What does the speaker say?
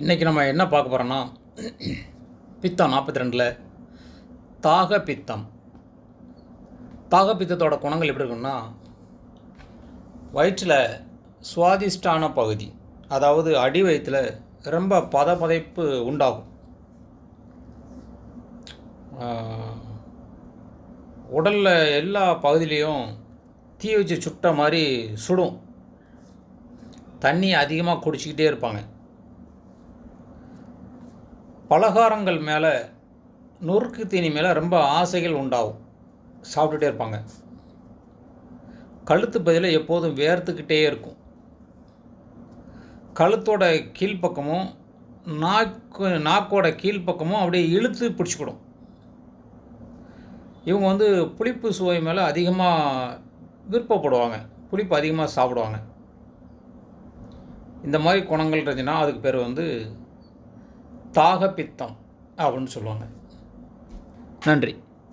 இன்றைக்கி நம்ம என்ன பார்க்க போகிறோன்னா பித்தம் நாற்பத்தி ரெண்டில் தாக பித்தம். தாக பித்தத்தோட குணங்கள் எப்படி இருக்குன்னா வயிற்றில் சுவாதிஷ்டான பகுதி அதாவது அடி வயிற்றில் ரொம்ப பதபதைப்பு உண்டாகும். உடலில் எல்லா பகுதியிலையும் தீ வச்சு சுட்ட மாதிரி சுடும். தண்ணி அதிகமாக குடிச்சிக்கிட்டே இருப்பாங்க. பலகாரங்கள் மேலே நொறுக்கு தீனி மேலே ரொம்ப ஆசைகள் உண்டாகும். சாப்பிட்டுட்டே இருப்பாங்க. கழுத்து பதில் எப்போதும் வேர்த்துக்கிட்டே இருக்கும். கழுத்தோட கீழ்ப்பக்கமும் நாக்கு நாக்கோட கீழ்ப்பக்கமும் அப்படியே இழுத்து பிடிச்சிக்கிடும். இவங்க வந்து புளிப்பு சுவை மேலே அதிகமாக விருப்பப்படுவாங்க. புளிப்பு அதிகமாக சாப்பிடுவாங்க. இந்த மாதிரி குணங்கள் இருந்துச்சுன்னா அதுக்கு பேர் வந்து தாகப்பித்தம் அப்படின்னு சொல்லுவாங்க. நன்றி.